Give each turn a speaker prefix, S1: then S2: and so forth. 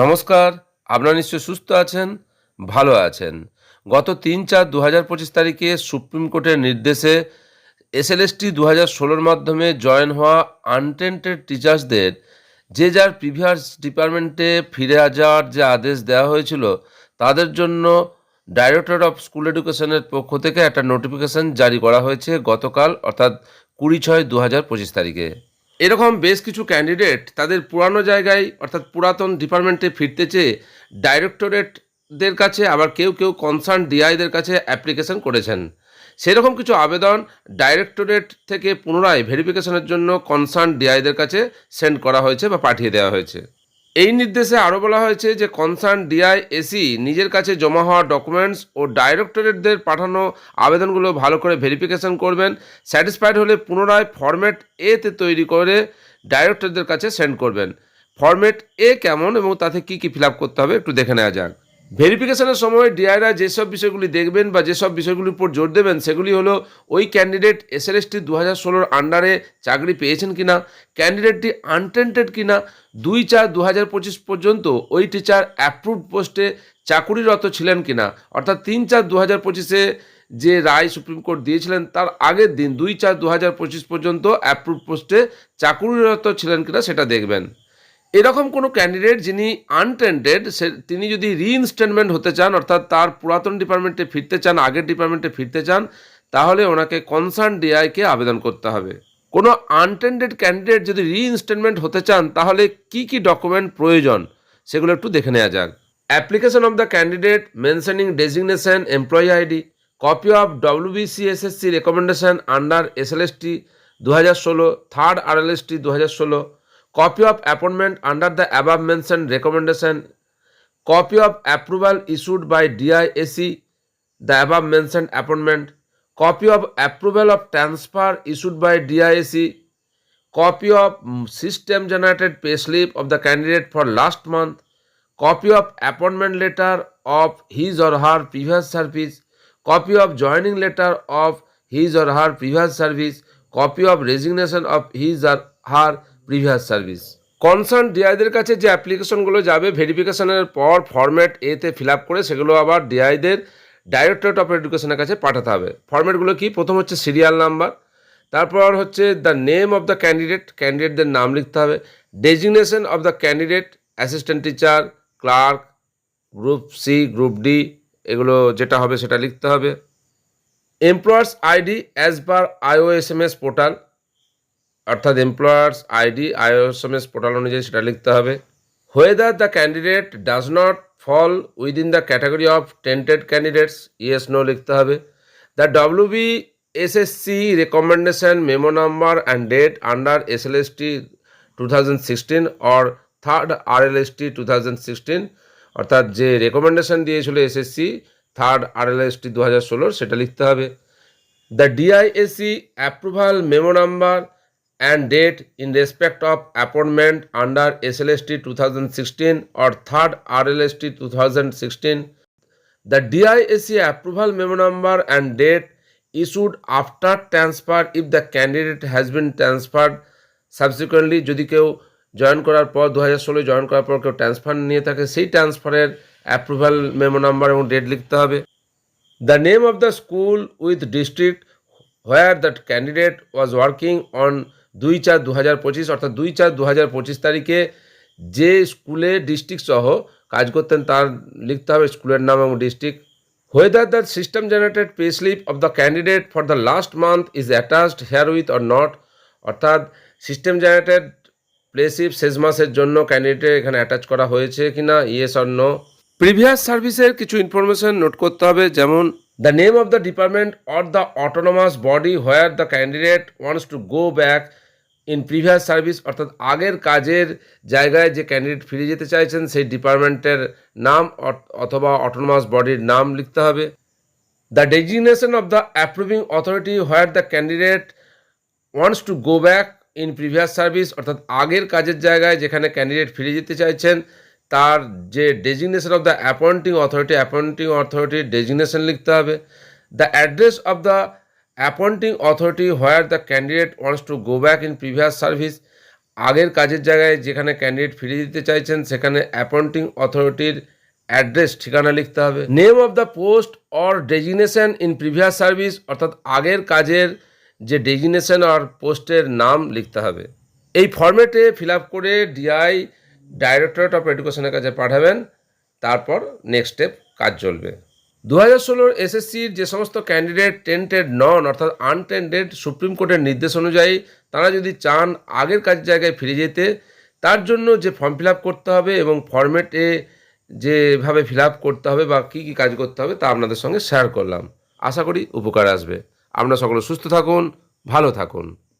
S1: নমস্কার আপনারা নিশ্চয় সুস্থ আছেন ভালো আছেন গত তিন চার দু হাজার পঁচিশ তারিখে সুপ্রিম কোর্টের নির্দেশে এসএলএসটি দু হাজার ষোলোর মাধ্যমে জয়েন হওয়া আনটেন্টেড টিচার্সদের যে যার প্রিভিয়াস ডিপার্টমেন্টে ফিরে যাওয়ার যে আদেশ দেওয়া হয়েছিল তাদের জন্য ডাইরেক্টর অফ স্কুল এডুকেশনের পক্ষ থেকে একটা নোটিফিকেশন জারি করা হয়েছে গতকাল অর্থাৎ কুড়ি ছয় দু হাজার পঁচিশ তারিখে এরকম বেশ কিছু ক্যান্ডিডেট তাদের পুরানো জায়গায় অর্থাৎ পুরাতন ডিপার্টমেন্টে ফিরতে চেয়ে ডাইরেক্টরেটদের কাছে আবার কেউ কেউ কনসার্ন ডিআইদের কাছে অ্যাপ্লিকেশন করেছেন সেরকম কিছু আবেদন ডাইরেক্টরেট থেকে পুনরায় ভেরিফিকেশনের জন্য কনসার্ন ডিআইদের কাছে সেন্ড করা হয়েছে বা পাঠিয়ে দেওয়া হয়েছে এই নির্দেশে আরও বলা হয়েছে যে কনসার্ন ডিআইএসি নিজের কাছে জমা হওয়া ডকুমেন্টস ও ডাইরেক্টরেটদের পাঠানো আবেদনগুলো ভালো করে ভেরিফিকেশন করবেন স্যাটিসফাইড হলে পুনরায় ফরম্যাট এতে তৈরি করে ডাইরেক্টরদের কাছে সেন্ড করবেন ফরম্যাট এ কেমন এবং তাতে কি কি ফিল করতে হবে একটু দেখে নেওয়া যাক ভেরিফিকেশনের সময় ডিআইরা যেসব বিষয়গুলি দেখবেন বা যেসব বিষয়গুলির উপর জোর দেবেন সেগুলি হলো ওই ক্যান্ডিডেট এসএলএসটি দু হাজার ষোলোর আন্ডারে চাকরি পেয়েছেন কি না ক্যান্ডিডেটটি আনটেন্টেড কি না দুই চার দু হাজার পঁচিশ পর্যন্ত ওই টিচার অ্যাপ্রুভড পোস্টে চাকুরিরত ছিলেন কি না অর্থাৎ তিন চার দু হাজার পঁচিশে যে রায় সুপ্রিম কোর্ট দিয়েছিলেন তার আগের দিন দুই চার দু হাজার পঁচিশ পর্যন্ত অ্যাপ্রুভ পোস্টে চাকুরিরত ছিলেন কিনা সেটা দেখবেন এরকম কোনো ক্যান্ডিডেট যিনি আনটেন্টেড সে তিনি যদি রিইনস্টলমেন্ট হতে চান অর্থাৎ তার পুরাতন ডিপার্টমেন্টে ফিরতে চান আগের ডিপার্টমেন্টে ফিরতে চান তাহলে ওনাকে কনসার্ন ডিআইকে আবেদন করতে হবে কোনো আনটেন্ডেড ক্যান্ডিডেট যদি রিইনস্টলমেন্ট হতে চান তাহলে কি কি ডকুমেন্ট প্রয়োজন সেগুলো একটু দেখে নেওয়া যাক application of the candidate mentioning designation employee ID copy of WBCSSC recommendation under SLST দু হাজার ষোলো থার্ড আরএলএসটি দু হাজার ষোলো Copy of appointment under the above mentioned recommendation. Copy of approval issued by DIAC, the above mentioned appointment. Copy of approval of transfer issued by DIAC. Copy of system generated payslip of the candidate for last month. Copy of appointment letter of his or her previous service. Copy of joining letter of his or her previous service. Copy of resignation of his or her previous service concern ডিআইদের কাছে যে অ্যাপ্লিকেশনগুলো যাবে ভেরিফিকেশনের পর format এতে feel up করে সেগুলো আবার ডিআইদের directorate of এডুকেশনের কাছে পাঠাতে হবে ফর্ম্যাটগুলো কি প্রথম হচ্ছে সিরিয়াল নাম্বার তারপর হচ্ছে the name of the candidate ক্যান্ডিডেটদের নাম লিখতে হবে designation of the candidate assistant teacher clerk group C group D এগুলো যেটা হবে সেটা লিখতে হবে employers ID as per IOSMS portal অর্থাৎ এমপ্লয়ার্স আইডি আইএসএমএস পোর্টাল অনুযায়ী সেটা লিখতে হবে whether the candidate does not fall within the category of tainted candidates yes no লিখতে হবে the W B S S C recommendation memo number and date under T two thousand sixteen or third T two thousand sixteen অর্থাৎ যে recommendation দিয়েছিল SSC third টি দু হাজার ষোলোর সেটা লিখতে হবে the DISC approval memo number and date in respect of appointment under SLST 2016 or 3rd RLST 2016. The DISC approval memo number and date issued after transfer if the candidate has been transferred subsequently যদি কেউ join করার পর দু হাজার ষোলো join করার পর কেউ ট্রান্সফার নিয়ে থাকে সেই ট্রান্সফারের অ্যাপ্রুভাল মেমো নাম্বার এবং ডেট লিখতে হবে the name of the school with district where the candidate was working on দুই চার দু হাজার পঁচিশ অর্থাৎ দুই চার দু হাজার পঁচিশ তারিখে যে স্কুলে ডিস্ট্রিক্ট সহ কাজ করতেন তার লিখতে হবে স্কুলের নাম এবং district system generated pay slip of the candidate for the last month is attached herewith or not অর্থাৎ সিস্টেম জেনারেটেড স্লিপ শেষ মাসের জন্য ক্যান্ডিডেট এখানে অ্যাটাচ করা হয়েছে কি না ইয়েস অর নো প্রিভিয়াস সার্ভিসের কিছু ইনফরমেশন নোট করতে হবে যেমন the name of the department or the autonomous body where the candidate wants to go back in previous service অর্থাৎ আগের কাজের জায়গায় যে ক্যান্ডিডেট ফিরে যেতে চাইছেন সেই ডিপার্টমেন্টের নাম অথবা অটোনমাস বডির নাম লিখতে হবে the designation of the approving authority where the candidate wants to go back in previous service অর্থাৎ আগের কাজের জায়গায় যেখানে ক্যান্ডিডেট ফিরে যেতে চাইছেন তার যে designation of the appointing authority appointing অথরিটির ডেজিগনেশন লিখতে হবে the address of the appointing authority where the candidate wants to go back in previous service আগের কাজের জায়গায় যেখানে ক্যান্ডিডেট ফিরিয়ে দিতে চাইছেন সেখানে অ্যাপয়েন্টিং অথরিটির অ্যাড্রেস ঠিকানা লিখতে হবে name of the post or designation in previous service অর্থাৎ আগের কাজের যে ডেজিনেশন আর পোস্টের নাম লিখতে হবে এই ফর্মেটে ফিল আপ করে ডিআই ডাইরেক্টরেট অফ এডুকেশনের কাছে পাঠাবেন তারপর নেক্সট স্টেপ কাজ চলবে দু হাজার ষোলোর এসএসসির যে সমস্ত ক্যান্ডিডেট টেন্টেড নন অর্থাৎ আনটেন্টেড সুপ্রিম কোর্টের নির্দেশ অনুযায়ী তারা যদি চান আগের কাজ জায়গায় ফিরে যেতে তার জন্য যে ফর্ম ফিল করতে হবে এবং ফর্মেটে যেভাবে ফিল করতে হবে বা কী কী কাজ করতে হবে তা আপনাদের সঙ্গে শেয়ার করলাম আশা করি উপকার আসবে আপনারা সকলে সুস্থ থাকুন ভালো থাকুন